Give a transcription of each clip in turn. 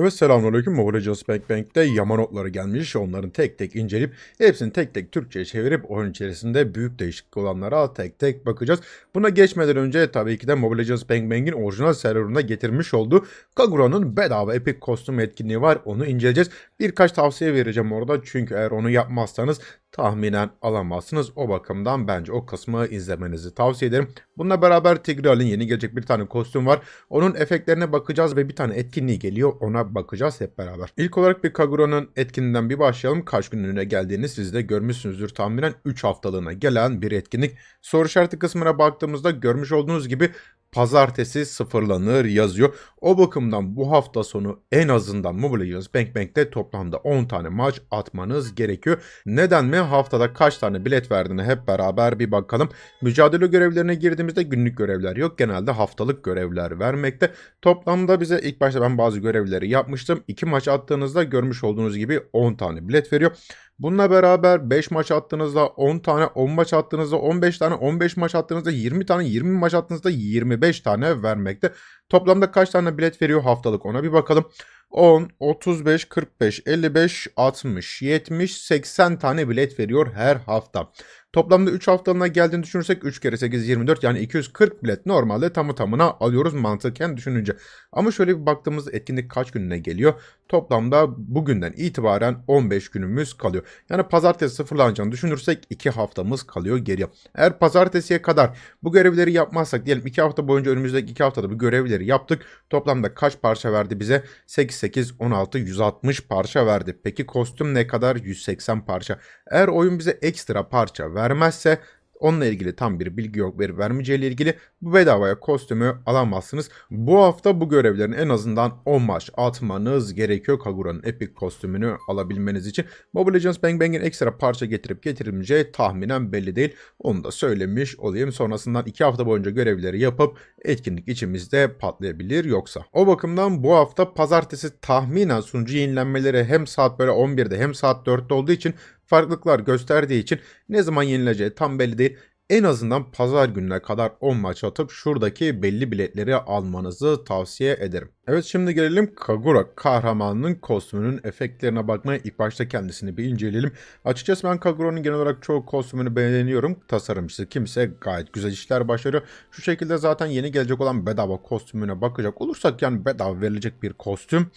Evet selamünaleyküm. Mobile Legends Bank Bank'te yama notları gelmiş. Onların tek tek inceleyip hepsini tek tek Türkçe'ye çevirip oyun içerisinde büyük değişiklik olanlara tek tek bakacağız. Buna geçmeden önce tabii ki de Mobile Legends Bank Bank'in orijinal serverında getirmiş olduğu Kaguro'nun bedava epic kostüm etkinliği var. Onu inceleyeceğiz. Birkaç tavsiye vereceğim orada. Çünkü eğer onu yapmazsanız tahminen alamazsınız. O bakımdan bence o kısmı izlemenizi tavsiye ederim. Bununla beraber Tigreal'in yeni gelecek bir tane kostüm var. Onun efektlerine bakacağız ve bir tane etkinliği geliyor. Ona bakacağız hep beraber. İlk olarak bir Kaguro'nun etkinliğinden bir başlayalım. Kaç günlüğüne geldiğini siz de görmüşsünüzdür tahminen 3 haftalığına gelen bir etkinlik. Soru işareti kısmına baktığımızda görmüş olduğunuz gibi pazartesi sıfırlanır yazıyor. O bakımdan bu hafta sonu en azından Mobile Legends Bank Bank'te toplamda 10 tane maç atmanız gerekiyor. Neden mi? Haftada kaç tane bilet verdiğini hep beraber bir bakalım. Mücadele görevlerine girdiğimizde günlük görevler yok. Genelde haftalık görevler vermekte. Toplamda bize ilk başta ben bazı görevleri yapmıştım. 2 maç attığınızda görmüş olduğunuz gibi 10 tane bilet veriyor. Bununla beraber 5 maç attığınızda 10 tane, 10 maç attığınızda 15 tane, 15 maç attığınızda 20 tane, 20 maç attığınızda 25 tane vermekte. Toplamda kaç tane bilet veriyor haftalık ona bir bakalım. 10, 35, 45, 55, 60, 70, 80 tane bilet veriyor her hafta. Toplamda 3 haftalığına geldiğini düşünürsek 3 kere 8 24 yani 240 bilet normalde tamı tamına alıyoruz mantıken düşününce. Ama şöyle bir baktığımız etkinlik kaç gününe geliyor? Toplamda bugünden itibaren 15 günümüz kalıyor. Yani pazartesi sıfırlanacağını düşünürsek 2 haftamız kalıyor geriye. Eğer pazartesiye kadar bu görevleri yapmazsak diyelim 2 hafta boyunca önümüzdeki 2 haftada bu görevleri yaptık. Toplamda kaç parça verdi bize? 8, 8, 16, 160 parça verdi. Peki kostüm ne kadar? 180 parça. Eğer oyun bize ekstra parça vermezse Onunla ilgili tam bir bilgi yok verip vermeyeceğiyle ilgili bu bedavaya kostümü alamazsınız. Bu hafta bu görevlerin en azından 10 maç atmanız gerekiyor Kagura'nın epic kostümünü alabilmeniz için. Mobile Legends Bang Bang'in ekstra parça getirip getirilmeyeceği tahminen belli değil. Onu da söylemiş olayım. Sonrasından 2 hafta boyunca görevleri yapıp etkinlik içimizde patlayabilir yoksa. O bakımdan bu hafta pazartesi tahminen sunucu yenilenmeleri hem saat böyle 11'de hem saat 4'te olduğu için farklılıklar gösterdiği için ne zaman yenileceği tam belli değil. En azından pazar gününe kadar 10 maç atıp şuradaki belli biletleri almanızı tavsiye ederim. Evet şimdi gelelim Kagura kahramanının kostümünün efektlerine bakmaya ilk başta kendisini bir inceleyelim. Açıkçası ben Kagura'nın genel olarak çoğu kostümünü beğeniyorum. Tasarımcısı kimse gayet güzel işler başarıyor. Şu şekilde zaten yeni gelecek olan bedava kostümüne bakacak olursak yani bedava verilecek bir kostüm.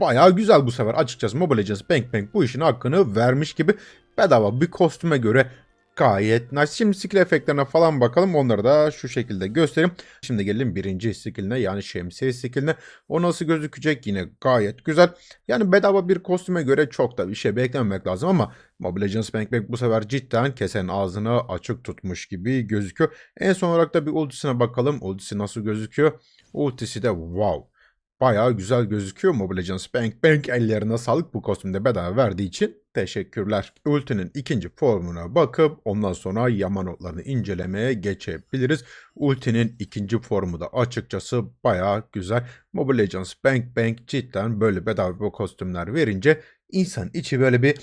Bayağı güzel bu sefer açıkçası Mobile Legends Bank Bank bu işin hakkını vermiş gibi bedava bir kostüme göre gayet nice. Şimdi skill efektlerine falan bakalım. Onları da şu şekilde göstereyim. Şimdi gelelim birinci skilline yani şemsiye skilline. O nasıl gözükecek yine gayet güzel. Yani bedava bir kostüme göre çok da bir şey beklememek lazım ama Mobile Legends Bank Bank bu sefer cidden kesenin ağzını açık tutmuş gibi gözüküyor. En son olarak da bir ultisine bakalım. Ultisi nasıl gözüküyor? Ultisi de wow. Bayağı güzel gözüküyor Mobile Legends Bank Bank ellerine sağlık bu kostümde bedava verdiği için teşekkürler. Ulti'nin ikinci formuna bakıp ondan sonra yama notlarını incelemeye geçebiliriz. Ulti'nin ikinci formu da açıkçası bayağı güzel. Mobile Legends Bank Bank cidden böyle bedava kostümler verince insan içi böyle bir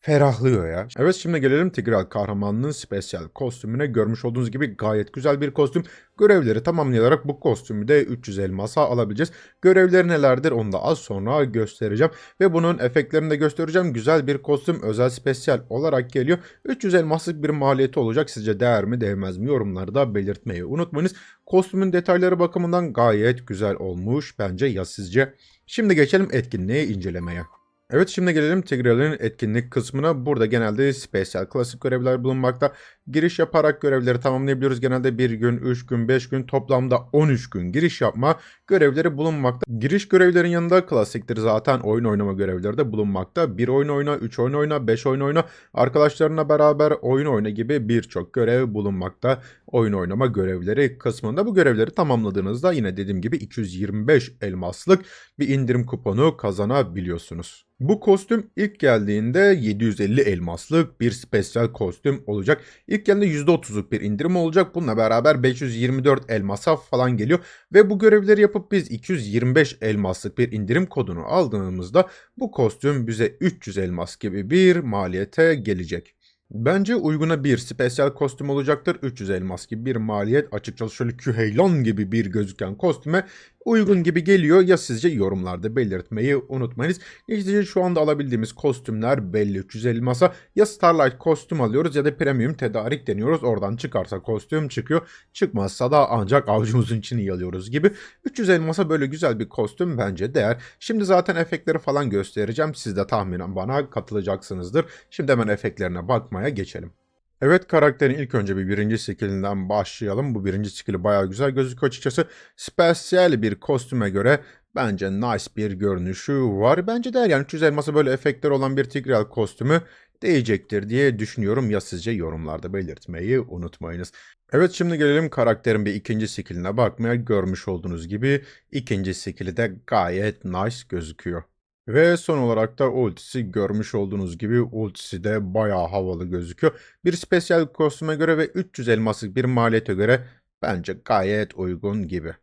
ferahlıyor ya. Evet şimdi gelelim Tigreal kahramanının spesiyel kostümüne. Görmüş olduğunuz gibi gayet güzel bir kostüm. Görevleri tamamlayarak bu kostümü de 300 elmasa alabileceğiz. Görevleri nelerdir onu da az sonra göstereceğim. Ve bunun efektlerini de göstereceğim. Güzel bir kostüm özel spesiyel olarak geliyor. 300 elmaslık bir maliyeti olacak. Sizce değer mi değmez mi yorumlarda belirtmeyi unutmayınız. Kostümün detayları bakımından gayet güzel olmuş bence ya sizce. Şimdi geçelim etkinliğe incelemeye. Evet şimdi gelelim Tigreal'in etkinlik kısmına. Burada genelde spesiyel klasik görevler bulunmakta. Giriş yaparak görevleri tamamlayabiliyoruz. Genelde 1 gün, 3 gün, 5 gün toplamda 13 gün giriş yapma görevleri bulunmakta. Giriş görevlerin yanında klasiktir zaten oyun oynama görevleri de bulunmakta. 1 oyun oyna, 3 oyun oyna, 5 oyun oyna, arkadaşlarına beraber oyun oyna gibi birçok görev bulunmakta. Oyun oynama görevleri kısmında bu görevleri tamamladığınızda yine dediğim gibi 225 elmaslık bir indirim kuponu kazanabiliyorsunuz. Bu kostüm ilk geldiğinde 750 elmaslık bir spesiyel kostüm olacak. İlk geldiğinde %30'luk bir indirim olacak. Bununla beraber 524 elmasa falan geliyor. Ve bu görevleri yapıp biz 225 elmaslık bir indirim kodunu aldığımızda bu kostüm bize 300 elmas gibi bir maliyete gelecek. Bence uyguna bir spesiyel kostüm olacaktır. 300 elmas gibi bir maliyet. Açıkçası şöyle küheylan gibi bir gözüken kostüme uygun gibi geliyor. Ya sizce yorumlarda belirtmeyi unutmayınız. İşte şu anda alabildiğimiz kostümler belli. 350 masa ya Starlight kostüm alıyoruz ya da premium tedarik deniyoruz. Oradan çıkarsa kostüm çıkıyor. Çıkmazsa da ancak avucumuzun içini yalıyoruz gibi. 300 elmasa böyle güzel bir kostüm bence değer. Şimdi zaten efektleri falan göstereceğim. Siz de tahminen bana katılacaksınızdır. Şimdi hemen efektlerine bakmaya geçelim. Evet karakterin ilk önce bir birinci skillinden başlayalım. Bu birinci skilli bayağı güzel gözüküyor açıkçası. Spesiyel bir kostüme göre bence nice bir görünüşü var. Bence değer yani 300 elması böyle efektler olan bir Tigreal kostümü değecektir diye düşünüyorum. Ya sizce yorumlarda belirtmeyi unutmayınız. Evet şimdi gelelim karakterin bir ikinci skilline bakmaya. Görmüş olduğunuz gibi ikinci skilli de gayet nice gözüküyor. Ve son olarak da ultisi görmüş olduğunuz gibi ultisi de bayağı havalı gözüküyor. Bir spesyal kostüme göre ve 300 elmaslık bir maliyete göre bence gayet uygun gibi.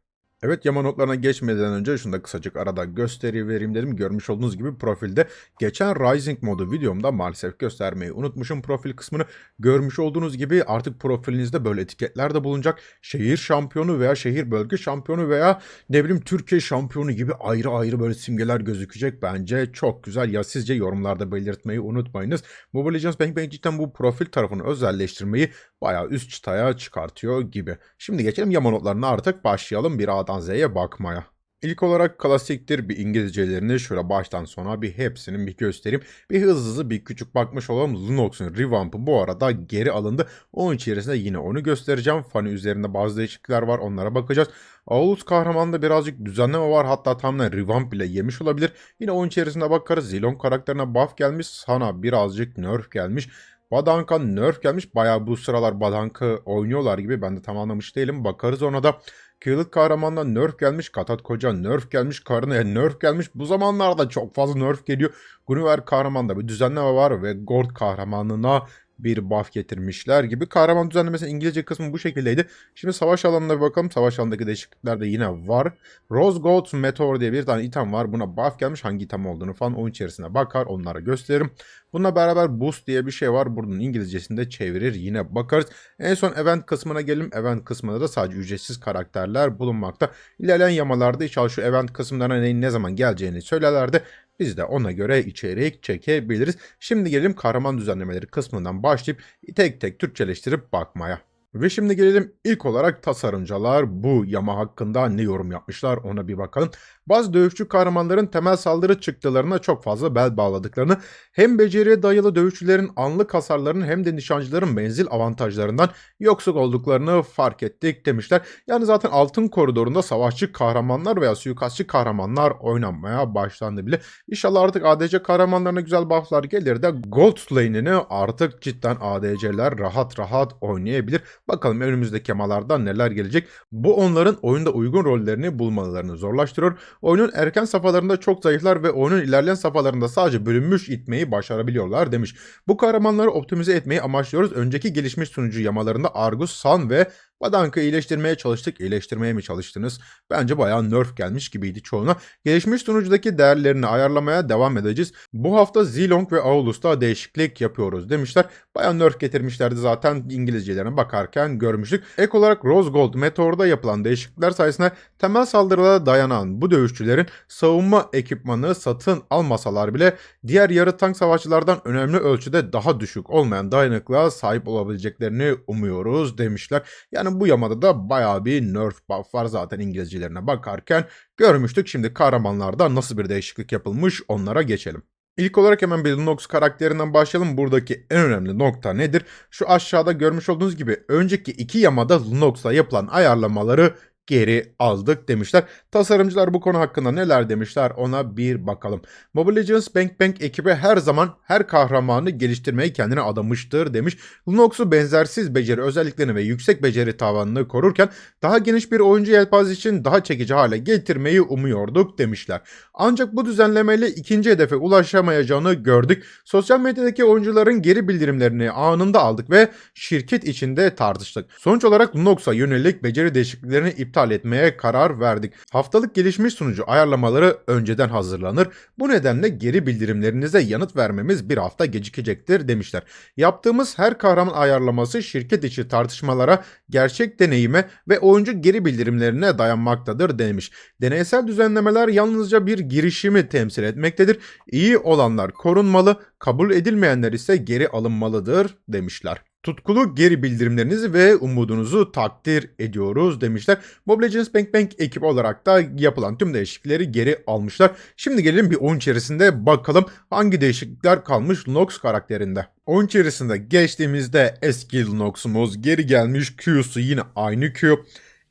Evet yama notlarına geçmeden önce şunu da kısacık arada gösteri vereyim dedim. Görmüş olduğunuz gibi profilde geçen Rising modu videomda maalesef göstermeyi unutmuşum profil kısmını. Görmüş olduğunuz gibi artık profilinizde böyle etiketler de bulunacak. Şehir şampiyonu veya şehir bölge şampiyonu veya ne bileyim Türkiye şampiyonu gibi ayrı ayrı böyle simgeler gözükecek. Bence çok güzel. Ya sizce yorumlarda belirtmeyi unutmayınız. Mobile Legends Bang Bang cidden bu profil tarafını özelleştirmeyi bayağı üst çıtaya çıkartıyor gibi. Şimdi geçelim yama notlarına artık başlayalım bir A'dan Z'ye bakmaya. İlk olarak klasiktir bir İngilizcelerini şöyle baştan sona bir hepsinin bir göstereyim. Bir hızlı hızlı bir küçük bakmış olalım. Linux'un revamp'ı bu arada geri alındı. Onun içerisinde yine onu göstereceğim. Fani üzerinde bazı değişiklikler var onlara bakacağız. Aulus kahramanında birazcık düzenleme var. Hatta tamamen revamp bile yemiş olabilir. Yine onun içerisinde bakarız. Zilon karakterine buff gelmiş. Sana birazcık nerf gelmiş. Badanka nerf gelmiş. Bayağı bu sıralar Badank'ı oynuyorlar gibi. Ben de tam anlamış değilim. Bakarız ona da. Kıyılık kahramanda nerf gelmiş. Katat koca nerf gelmiş. Karınaya nerf gelmiş. Bu zamanlarda çok fazla nerf geliyor. Guinevere kahramanda bir düzenleme var ve Gord kahramanına bir buff getirmişler gibi. Kahraman düzenlemesi İngilizce kısmı bu şekildeydi. Şimdi savaş alanına bir bakalım. Savaş alanındaki değişiklikler de yine var. Rose Gold Meteor diye bir tane item var. Buna buff gelmiş. Hangi item olduğunu falan oyun içerisine bakar. Onlara gösteririm. Bununla beraber Boost diye bir şey var. Bunun İngilizcesinde çevirir. Yine bakarız. En son event kısmına gelelim. Event kısmında da sadece ücretsiz karakterler bulunmakta. İlerleyen yamalarda inşallah şu event kısımlarına neyin ne zaman geleceğini söylerlerdi. Biz de ona göre içerik çekebiliriz. Şimdi gelelim kahraman düzenlemeleri kısmından başlayıp tek tek Türkçeleştirip bakmaya. Ve şimdi gelelim ilk olarak tasarımcılar bu yama hakkında ne yorum yapmışlar ona bir bakalım. Bazı dövüşçü kahramanların temel saldırı çıktılarına çok fazla bel bağladıklarını, hem beceriye dayalı dövüşçülerin anlık hasarlarının hem de nişancıların menzil avantajlarından yoksul olduklarını fark ettik demişler. Yani zaten altın koridorunda savaşçı kahramanlar veya suikastçı kahramanlar oynanmaya başlandı bile. İnşallah artık ADC kahramanlarına güzel bufflar gelir de Gold lane'ini artık cidden ADC'ler rahat rahat oynayabilir. Bakalım önümüzdeki yamalarda neler gelecek. Bu onların oyunda uygun rollerini bulmalarını zorlaştırıyor. Oyunun erken safhalarında çok zayıflar ve oyunun ilerleyen safhalarında sadece bölünmüş itmeyi başarabiliyorlar demiş. Bu kahramanları optimize etmeyi amaçlıyoruz. Önceki gelişmiş sunucu yamalarında Argus, Sun ve Badank'ı iyileştirmeye çalıştık. İyileştirmeye mi çalıştınız? Bence bayağı nerf gelmiş gibiydi çoğuna. Gelişmiş sunucudaki değerlerini ayarlamaya devam edeceğiz. Bu hafta Zilong ve Aulus'ta değişiklik yapıyoruz demişler. Bayağı nerf getirmişlerdi zaten İngilizcelerine bakarken görmüştük. Ek olarak Rose Gold Meteor'da yapılan değişiklikler sayesinde temel saldırılara dayanan bu dövüşçülerin savunma ekipmanı satın almasalar bile diğer yarı tank savaşçılardan önemli ölçüde daha düşük olmayan dayanıklığa sahip olabileceklerini umuyoruz demişler. Yani bu yamada da bayağı bir nerf buff var zaten İngilizcelerine bakarken görmüştük. Şimdi kahramanlarda nasıl bir değişiklik yapılmış onlara geçelim. İlk olarak hemen Lunox karakterinden başlayalım. Buradaki en önemli nokta nedir? Şu aşağıda görmüş olduğunuz gibi önceki iki yamada Lunox'la yapılan ayarlamaları geri aldık demişler. Tasarımcılar bu konu hakkında neler demişler ona bir bakalım. Mobile Legends Bank Bank ekibi her zaman her kahramanı geliştirmeyi kendine adamıştır demiş. Lunox'u benzersiz beceri özelliklerini ve yüksek beceri tavanını korurken daha geniş bir oyuncu yelpazesi için daha çekici hale getirmeyi umuyorduk demişler. Ancak bu düzenlemeyle ikinci hedefe ulaşamayacağını gördük. Sosyal medyadaki oyuncuların geri bildirimlerini anında aldık ve şirket içinde tartıştık. Sonuç olarak Lunox'a yönelik beceri değişikliklerini iptal iptal etmeye karar verdik. Haftalık gelişmiş sunucu ayarlamaları önceden hazırlanır. Bu nedenle geri bildirimlerinize yanıt vermemiz bir hafta gecikecektir demişler. Yaptığımız her kahraman ayarlaması şirket içi tartışmalara, gerçek deneyime ve oyuncu geri bildirimlerine dayanmaktadır demiş. Deneysel düzenlemeler yalnızca bir girişimi temsil etmektedir. İyi olanlar korunmalı, kabul edilmeyenler ise geri alınmalıdır demişler. Tutkulu geri bildirimlerinizi ve umudunuzu takdir ediyoruz demişler. Mobile Legends Bank Bank ekibi olarak da yapılan tüm değişiklikleri geri almışlar. Şimdi gelelim bir oyun içerisinde bakalım hangi değişiklikler kalmış Nox karakterinde. Oyun içerisinde geçtiğimizde eski Lunox'umuz geri gelmiş. Q'su yine aynı Q.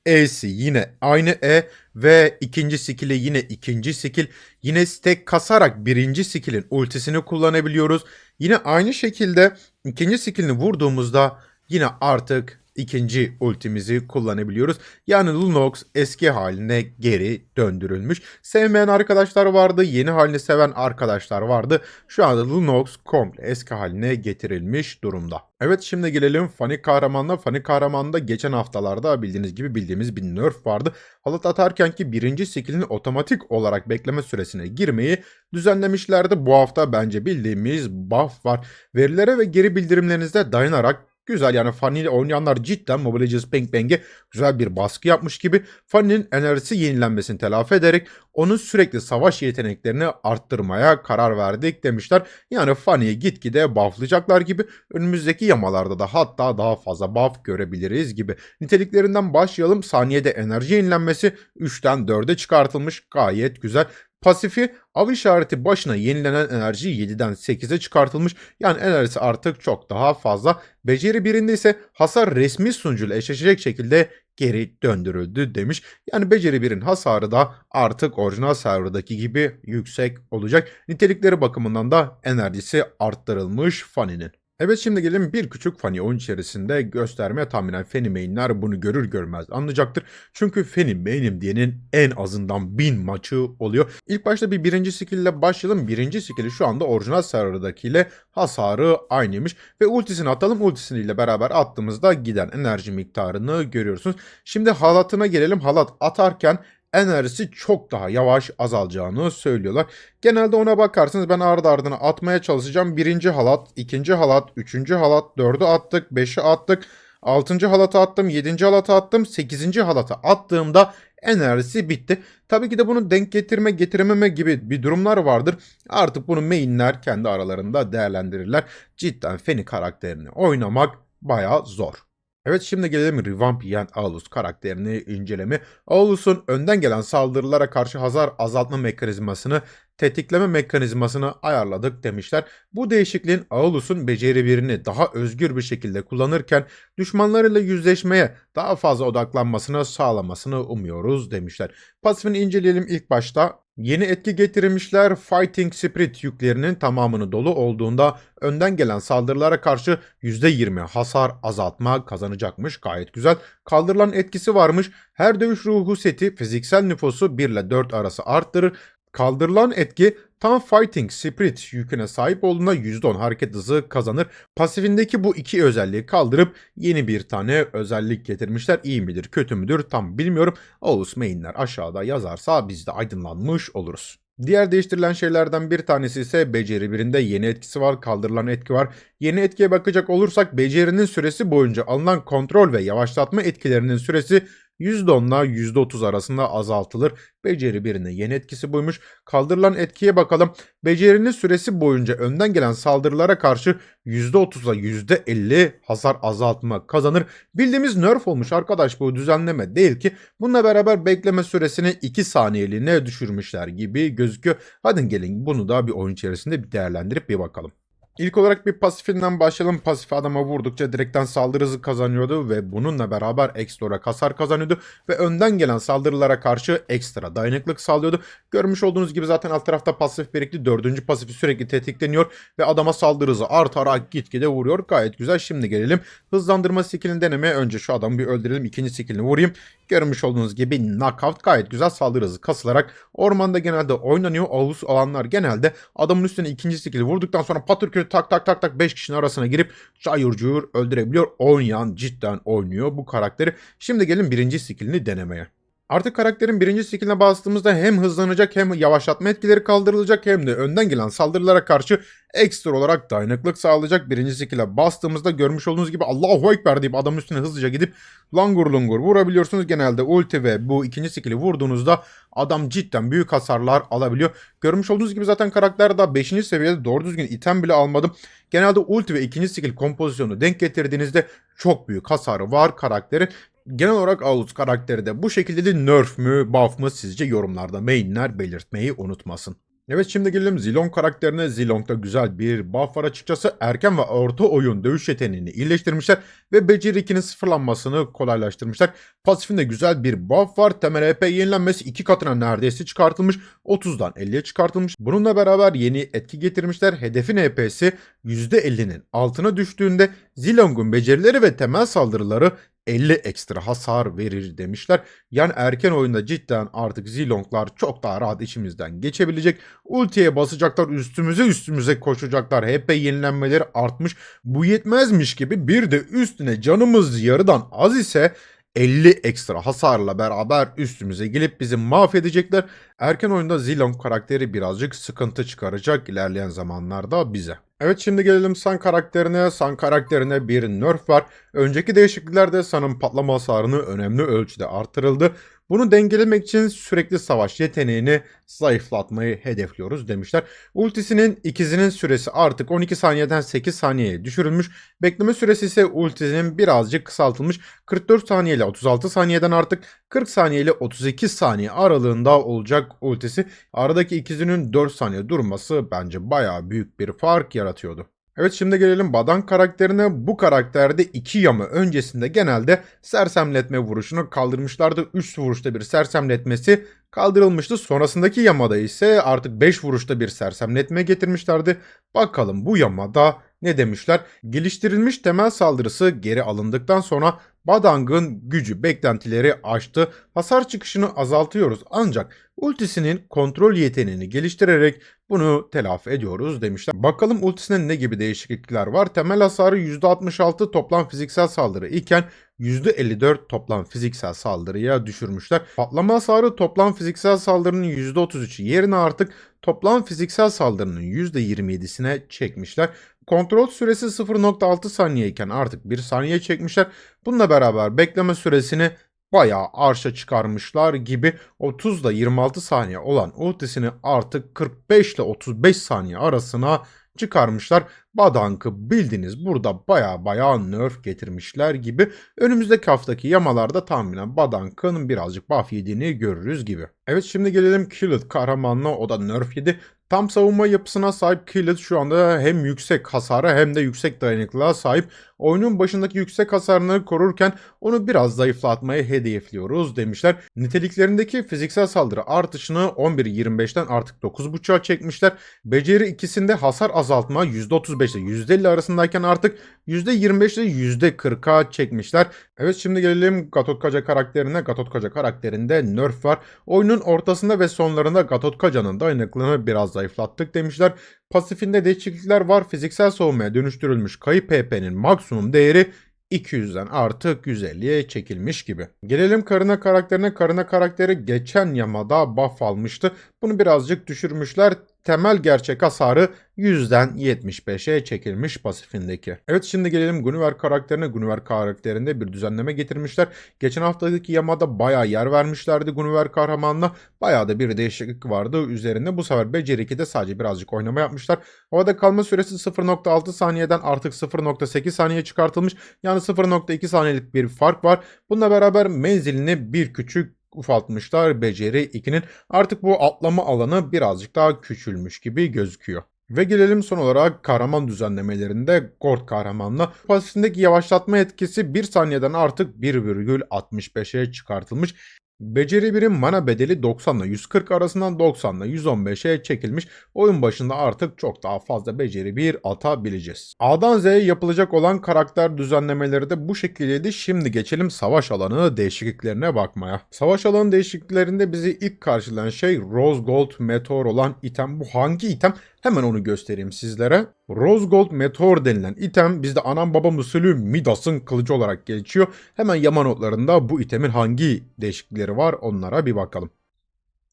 E'si yine aynı E ve ikinci skill'i yine ikinci skill. Yine stack kasarak birinci skill'in ultisini kullanabiliyoruz. Yine aynı şekilde ikinci skill'ini vurduğumuzda yine artık ikinci ultimizi kullanabiliyoruz. Yani Lunox eski haline geri döndürülmüş. Sevmeyen arkadaşlar vardı, yeni halini seven arkadaşlar vardı. Şu anda Lunox komple eski haline getirilmiş durumda. Evet şimdi gelelim Fani Kahraman'la. Fani Kahraman'da geçen haftalarda bildiğiniz gibi bildiğimiz bir nerf vardı. Halat atarken ki birinci skill'in otomatik olarak bekleme süresine girmeyi düzenlemişlerdi. Bu hafta bence bildiğimiz buff var. Verilere ve geri bildirimlerinize dayanarak Güzel yani Fanny ile oynayanlar cidden Mobile Legends Bang Bang'e güzel bir baskı yapmış gibi Fanny'nin enerjisi yenilenmesini telafi ederek onun sürekli savaş yeteneklerini arttırmaya karar verdik demişler. Yani Fanny'yi gitgide bufflayacaklar gibi önümüzdeki yamalarda da hatta daha fazla buff görebiliriz gibi. Niteliklerinden başlayalım. Saniyede enerji yenilenmesi 3'ten 4'e çıkartılmış gayet güzel. Pasifi av işareti başına yenilenen enerji 7'den 8'e çıkartılmış. Yani enerjisi artık çok daha fazla. Beceri birinde ise hasar resmi sunucuyla eşleşecek şekilde geri döndürüldü demiş. Yani beceri birin hasarı da artık orijinal serverdaki gibi yüksek olacak. Nitelikleri bakımından da enerjisi arttırılmış Fanny'nin. Evet şimdi gelelim bir küçük Fanny oyun içerisinde göstermeye tahminen Fanny mainler bunu görür görmez anlayacaktır. Çünkü Fanny main'im diyenin en azından bin maçı oluyor. İlk başta bir birinci skill ile başlayalım. Birinci skill'i şu anda orijinal serverdakiyle hasarı aynıymış. Ve ultisini atalım. Ultisini beraber attığımızda giden enerji miktarını görüyorsunuz. Şimdi halatına gelelim. Halat atarken enerjisi çok daha yavaş azalacağını söylüyorlar. Genelde ona bakarsınız ben ardı ardına atmaya çalışacağım. Birinci halat, ikinci halat, üçüncü halat, dördü attık, beşi attık. Altıncı halata attım, yedinci halata attım, sekizinci halata attığımda enerjisi bitti. Tabii ki de bunu denk getirme getirememe gibi bir durumlar vardır. Artık bunu mainler kendi aralarında değerlendirirler. Cidden Feni karakterini oynamak bayağı zor. Evet şimdi gelelim Revamp yiyen Aulus karakterini inceleme. Aulus'un önden gelen saldırılara karşı hasar azaltma mekanizmasını, tetikleme mekanizmasını ayarladık demişler. Bu değişikliğin Aulus'un beceri birini daha özgür bir şekilde kullanırken düşmanlarıyla yüzleşmeye daha fazla odaklanmasını sağlamasını umuyoruz demişler. Pasifini inceleyelim ilk başta. Yeni etki getirmişler Fighting Spirit yüklerinin tamamını dolu olduğunda önden gelen saldırılara karşı %20 hasar azaltma kazanacakmış. Gayet güzel. Kaldırılan etkisi varmış. Her dövüş ruhu seti fiziksel nüfusu 1 ile 4 arası arttırır. Kaldırılan etki tam Fighting Spirit yüküne sahip olduğunda %10 hareket hızı kazanır. Pasifindeki bu iki özelliği kaldırıp yeni bir tane özellik getirmişler. İyi midir kötü müdür tam bilmiyorum. Aulus mainler aşağıda yazarsa biz de aydınlanmış oluruz. Diğer değiştirilen şeylerden bir tanesi ise beceri birinde yeni etkisi var, kaldırılan etki var. Yeni etkiye bakacak olursak becerinin süresi boyunca alınan kontrol ve yavaşlatma etkilerinin süresi %10 ile %30 arasında azaltılır. Beceri birine yeni etkisi buymuş. Kaldırılan etkiye bakalım. Becerinin süresi boyunca önden gelen saldırılara karşı %30 ile %50 hasar azaltma kazanır. Bildiğimiz nerf olmuş arkadaş bu düzenleme değil ki. Bununla beraber bekleme süresini 2 saniyeliğine düşürmüşler gibi gözüküyor. Hadi gelin bunu da bir oyun içerisinde bir değerlendirip bir bakalım. İlk olarak bir pasifinden başlayalım. Pasif adama vurdukça direkten saldırı hızı kazanıyordu ve bununla beraber ekstra hasar kazanıyordu ve önden gelen saldırılara karşı ekstra dayanıklık sağlıyordu. Görmüş olduğunuz gibi zaten alt tarafta pasif birikti. Dördüncü pasifi sürekli tetikleniyor ve adama saldırı hızı artarak gitgide vuruyor. Gayet güzel. Şimdi gelelim hızlandırma skillini denemeye. Önce şu adamı bir öldürelim. İkinci skillini vurayım. Görmüş olduğunuz gibi knockout gayet güzel saldırı hızı kasılarak ormanda genelde oynanıyor. Ağus alanlar genelde adamın üstüne ikinci skill'i vurduktan sonra patır tak tak tak tak 5 kişinin arasına girip cayır cuyur öldürebiliyor. Oynayan cidden oynuyor bu karakteri. Şimdi gelin birinci skill'ini denemeye. Artık karakterin birinci skilline bastığımızda hem hızlanacak hem yavaşlatma etkileri kaldırılacak hem de önden gelen saldırılara karşı ekstra olarak dayanıklık sağlayacak. Birinci skill'e bastığımızda görmüş olduğunuz gibi Allahu Ekber deyip adamın üstüne hızlıca gidip langur lungur vurabiliyorsunuz. Genelde ulti ve bu ikinci skill'i vurduğunuzda adam cidden büyük hasarlar alabiliyor. Görmüş olduğunuz gibi zaten karakter daha 5. seviyede doğru düzgün item bile almadım. Genelde ulti ve ikinci skill kompozisyonu denk getirdiğinizde çok büyük hasarı var karakterin. Genel olarak Aulus karakteri de bu şekilde de nerf mü buff mı sizce yorumlarda mainler belirtmeyi unutmasın. Evet şimdi gelelim Zilong karakterine. Zilong'da güzel bir buff var açıkçası. Erken ve orta oyun dövüş yeteneğini iyileştirmişler ve beceri 2'nin sıfırlanmasını kolaylaştırmışlar. Pasifinde güzel bir buff var. Temel HP yenilenmesi 2 katına neredeyse çıkartılmış. 30'dan 50'ye çıkartılmış. Bununla beraber yeni etki getirmişler. Hedefin HP'si %50'nin altına düştüğünde Zilong'un becerileri ve temel saldırıları 50 ekstra hasar verir demişler. Yani erken oyunda cidden artık Zilong'lar çok daha rahat içimizden geçebilecek. Ultiye basacaklar üstümüze üstümüze koşacaklar. HP yenilenmeleri artmış. Bu yetmezmiş gibi bir de üstüne canımız yarıdan az ise 50 ekstra hasarla beraber üstümüze gelip bizi mahvedecekler. Erken oyunda Zilong karakteri birazcık sıkıntı çıkaracak ilerleyen zamanlarda bize. Evet şimdi gelelim San karakterine. San karakterine bir nerf var. Önceki değişikliklerde San'ın patlama hasarını önemli ölçüde artırıldı. Bunu dengelemek için sürekli savaş yeteneğini zayıflatmayı hedefliyoruz demişler. Ultisinin ikizinin süresi artık 12 saniyeden 8 saniyeye düşürülmüş. Bekleme süresi ise ultisinin birazcık kısaltılmış. 44 saniye ile 36 saniyeden artık 40 saniye ile 32 saniye aralığında olacak ultisi. Aradaki ikizinin 4 saniye durması bence bayağı büyük bir fark yaratıyordu. Evet şimdi gelelim Badan karakterine. Bu karakterde iki yama öncesinde genelde sersemletme vuruşunu kaldırmışlardı. 3 vuruşta bir sersemletmesi kaldırılmıştı. Sonrasındaki yamada ise artık 5 vuruşta bir sersemletme getirmişlerdi. Bakalım bu yamada ne demişler? Geliştirilmiş temel saldırısı geri alındıktan sonra Badang'ın gücü beklentileri aştı. Hasar çıkışını azaltıyoruz ancak ultisinin kontrol yeteneğini geliştirerek bunu telafi ediyoruz demişler. Bakalım ultisinin ne gibi değişiklikler var? Temel hasarı %66 toplam fiziksel saldırı iken %54 toplam fiziksel saldırıya düşürmüşler. Patlama hasarı toplam fiziksel saldırının %33'ü yerine artık toplam fiziksel saldırının %27'sine çekmişler. Kontrol süresi 0.6 saniye iken artık 1 saniye çekmişler. Bununla beraber bekleme süresini bayağı arşa çıkarmışlar gibi 30 ile 26 saniye olan ultisini artık 45 ile 35 saniye arasına çıkarmışlar. Badank'ı bildiniz burada baya baya nerf getirmişler gibi. Önümüzdeki haftaki yamalarda tahminen Badank'ın birazcık buff yediğini görürüz gibi. Evet şimdi gelelim Killet kahramanına o da nerf yedi. Tam savunma yapısına sahip Killet şu anda hem yüksek hasara hem de yüksek dayanıklılığa sahip. Oyunun başındaki yüksek hasarını korurken onu biraz zayıflatmayı hedefliyoruz demişler. Niteliklerindeki fiziksel saldırı artışını 11.25'ten artık 9.5'a çekmişler. Beceri ikisinde hasar azaltma %35 ile %50 arasındayken artık %25 ile %40'a çekmişler. Evet şimdi gelelim Gatotkaca karakterine. Gatotkaca karakterinde nerf var. Oyunun ortasında ve sonlarında Gatotkaca'nın dayanıklılığını biraz zayıflattık demişler. Pasifinde değişiklikler var. Fiziksel savunmaya dönüştürülmüş kayıp PP'nin maksimum değeri 200'den artık 150'ye çekilmiş gibi. Gelelim Karına karakterine. Karına karakteri geçen yamada buff almıştı. Bunu birazcık düşürmüşler. Temel gerçek hasarı 100'den 75'e çekilmiş pasifindeki. Evet şimdi gelelim Gunniver karakterine. Gunniver karakterinde bir düzenleme getirmişler. Geçen haftaki yamada bayağı yer vermişlerdi Gunniver kahramanına. Bayağı da bir değişiklik vardı üzerinde. Bu sefer Beceri 2'de sadece birazcık oynama yapmışlar. Havada kalma süresi 0.6 saniyeden artık 0.8 saniye çıkartılmış. Yani 0.2 saniyelik bir fark var. Bununla beraber menzilini bir küçük ufaltmışlar beceri 2'nin. Artık bu atlama alanı birazcık daha küçülmüş gibi gözüküyor. Ve gelelim son olarak kahraman düzenlemelerinde Gord kahramanla pasifindeki yavaşlatma etkisi 1 saniyeden artık 1,65'e çıkartılmış. Beceri birim mana bedeli 90 ile 140 arasından 90 ile 115'e çekilmiş. Oyun başında artık çok daha fazla beceri bir atabileceğiz. A'dan Z'ye yapılacak olan karakter düzenlemeleri de bu şekildeydi. Şimdi geçelim savaş alanı değişikliklerine bakmaya. Savaş alanı değişikliklerinde bizi ilk karşılayan şey Rose Gold Meteor olan item. Bu hangi item? Hemen onu göstereyim sizlere. Rose Gold Meteor denilen item bizde anam babam usulü Midas'ın kılıcı olarak geçiyor. Hemen yama notlarında bu itemin hangi değişiklikleri var onlara bir bakalım.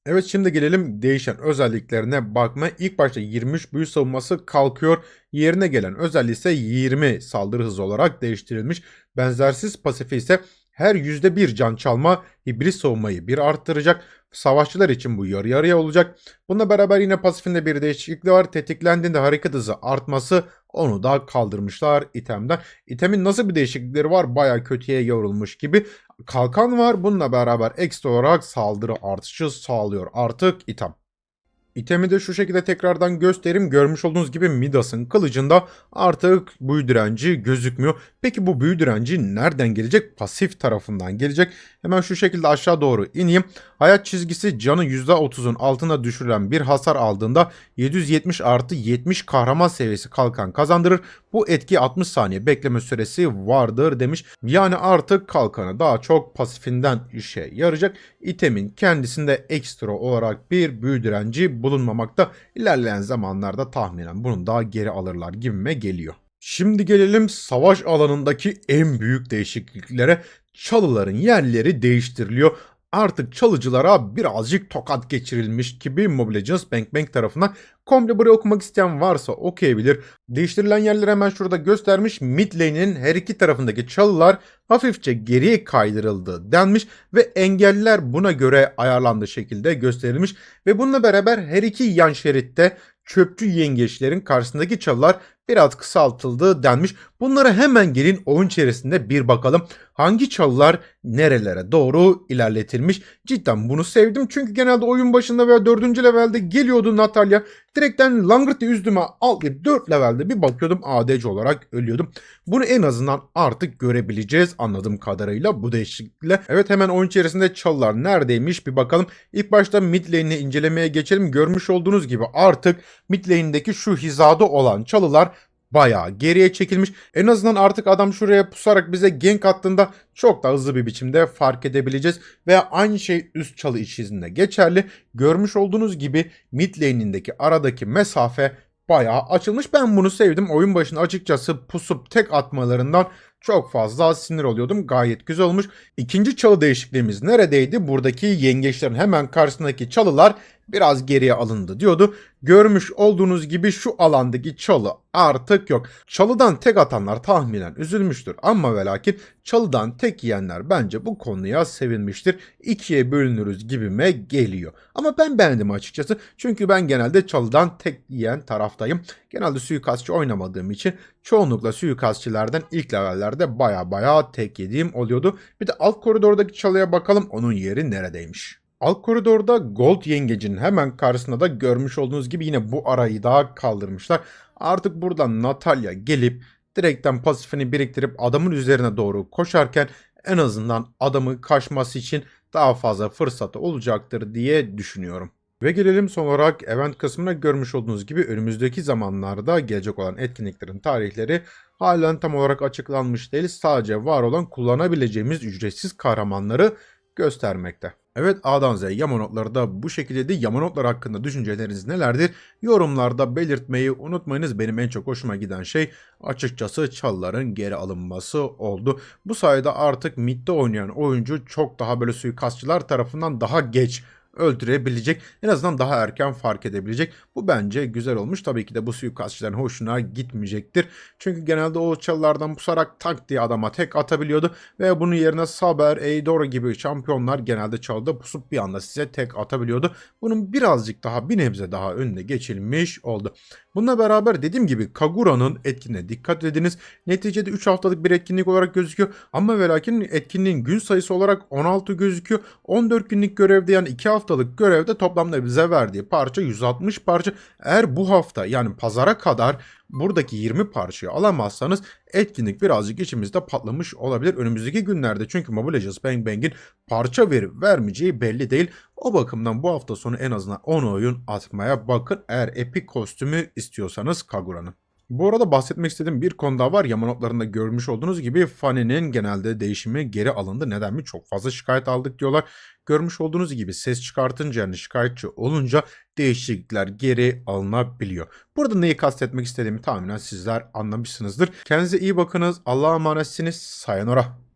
Evet şimdi gelelim değişen özelliklerine bakmaya. İlk başta 23 büyü savunması kalkıyor. Yerine gelen özelliği ise 20 saldırı hızı olarak değiştirilmiş. Benzersiz pasifi ise her %1 can çalma hibrit savunmayı bir arttıracak. Savaşçılar için bu yarı yarıya olacak. Bununla beraber yine pasifinde bir değişiklik var. Tetiklendiğinde hareket hızı artması onu da kaldırmışlar itemden. İtemin nasıl bir değişiklikleri var? Baya kötüye yorulmuş gibi. Kalkan var. Bununla beraber ekstra olarak saldırı artışı sağlıyor artık item. İtemi de şu şekilde tekrardan göstereyim. Görmüş olduğunuz gibi Midas'ın kılıcında artık büyü direnci gözükmüyor. Peki bu büyü direnci nereden gelecek? Pasif tarafından gelecek. Hemen şu şekilde aşağı doğru ineyim. Hayat çizgisi canı %30'un altına düşürülen bir hasar aldığında 770 artı 70 kahraman seviyesi kalkan kazandırır. Bu etki 60 saniye bekleme süresi vardır demiş. Yani artık kalkanı daha çok pasifinden işe yarayacak. İtemin kendisinde ekstra olarak bir büyü direnci bulunmamakta. İlerleyen zamanlarda tahminen bunu daha geri alırlar gibime geliyor. Şimdi gelelim savaş alanındaki en büyük değişikliklere. Çalıların yerleri değiştiriliyor. Artık çalıcılara birazcık tokat geçirilmiş gibi Mobile Legends Bank Bank tarafından komple buraya okumak isteyen varsa okuyabilir. Değiştirilen yerleri hemen şurada göstermiş. Mid lane'in her iki tarafındaki çalılar hafifçe geriye kaydırıldı denmiş ve engeller buna göre ayarlandığı şekilde gösterilmiş ve bununla beraber her iki yan şeritte çöpçü yengeçlerin karşısındaki çalılar biraz kısaltıldı denmiş. Bunlara hemen gelin oyun içerisinde bir bakalım. Hangi çalılar nerelere doğru ilerletilmiş. Cidden bunu sevdim çünkü genelde oyun başında veya 4. levelde geliyordu Natalya. Direkten langırt diye üzdüme atlayıp 4 levelde bir bakıyordum ADC olarak ölüyordum. Bunu en azından artık görebileceğiz anladığım kadarıyla bu değişiklikle. Evet hemen oyun içerisinde çalılar neredeymiş bir bakalım. İlk başta mid lane'i incelemeye geçelim. Görmüş olduğunuz gibi artık mid lane'deki şu hizada olan çalılar bayağı geriye çekilmiş. En azından artık adam şuraya pusarak bize gank attığında çok da hızlı bir biçimde fark edebileceğiz. Veya aynı şey üst çalı içerisinde geçerli. Görmüş olduğunuz gibi mid lane'indeki aradaki mesafe bayağı açılmış. Ben bunu sevdim. Oyun başında açıkçası pusup tek atmalarından çok fazla sinir oluyordum. Gayet güzel olmuş. İkinci çalı değişikliğimiz neredeydi? Buradaki yengeçlerin hemen karşısındaki çalılar biraz geriye alındı diyordu. Görmüş olduğunuz gibi şu alandaki çalı artık yok. Çalıdan tek atanlar tahminen üzülmüştür ama ve lakin çalıdan tek yiyenler bence bu konuya sevinmiştir. İkiye bölünürüz gibime geliyor. Ama ben beğendim açıkçası. Çünkü ben genelde çalıdan tek yiyen taraftayım. Genelde suikastçı oynamadığım için çoğunlukla suikastçilerden ilk levellerde baya baya tek yediğim oluyordu. Bir de alt koridordaki çalıya bakalım onun yeri neredeymiş. Alt koridorda Gold Yengecin hemen karşısında da görmüş olduğunuz gibi yine bu arayı daha kaldırmışlar. Artık buradan Natalya gelip direkten pasifini biriktirip adamın üzerine doğru koşarken en azından adamı kaçması için daha fazla fırsatı olacaktır diye düşünüyorum. Ve gelelim son olarak event kısmına görmüş olduğunuz gibi önümüzdeki zamanlarda gelecek olan etkinliklerin tarihleri halen tam olarak açıklanmış değil. Sadece var olan kullanabileceğimiz ücretsiz kahramanları göstermekte. Evet A'dan Z'ye yama da bu şekildeydi. Yama notları hakkında düşünceleriniz nelerdir? Yorumlarda belirtmeyi unutmayınız. Benim en çok hoşuma giden şey açıkçası çalıların geri alınması oldu. Bu sayede artık midde oynayan oyuncu çok daha böyle suikastçılar tarafından daha geç öldürebilecek. En azından daha erken fark edebilecek. Bu bence güzel olmuş. Tabii ki de bu suikastçıların hoşuna gitmeyecektir. Çünkü genelde o çalılardan pusarak tak diye adama tek atabiliyordu. Ve bunun yerine Saber, Eidora gibi şampiyonlar genelde çalıda pusup bir anda size tek atabiliyordu. Bunun birazcık daha bir nebze daha önüne geçilmiş oldu. Bununla beraber dediğim gibi Kagura'nın etkinliğine dikkat ediniz. Neticede 3 haftalık bir etkinlik olarak gözüküyor. Ama ve lakin etkinliğin gün sayısı olarak 16 gözüküyor. 14 günlük görevde yani 2 hafta haftalık görevde toplamda bize verdiği parça 160 parça. Eğer bu hafta yani pazara kadar buradaki 20 parçayı alamazsanız etkinlik birazcık içimizde patlamış olabilir. Önümüzdeki günlerde çünkü Mobile Legends Bang Bang'in parça verip vermeyeceği belli değil. O bakımdan bu hafta sonu en azından 10 oyun atmaya bakın eğer epik kostümü istiyorsanız Kagura'nın. Bu arada bahsetmek istediğim bir konu daha var. Yamanotlarında görmüş olduğunuz gibi Fanny'nin genelde değişimi geri alındı. Neden mi? Çok fazla şikayet aldık diyorlar. Görmüş olduğunuz gibi ses çıkartınca yani şikayetçi olunca değişiklikler geri alınabiliyor. Burada neyi kastetmek istediğimi tahminen sizler anlamışsınızdır. Kendinize iyi bakınız. Allah'a emanetsiniz. Sayonara.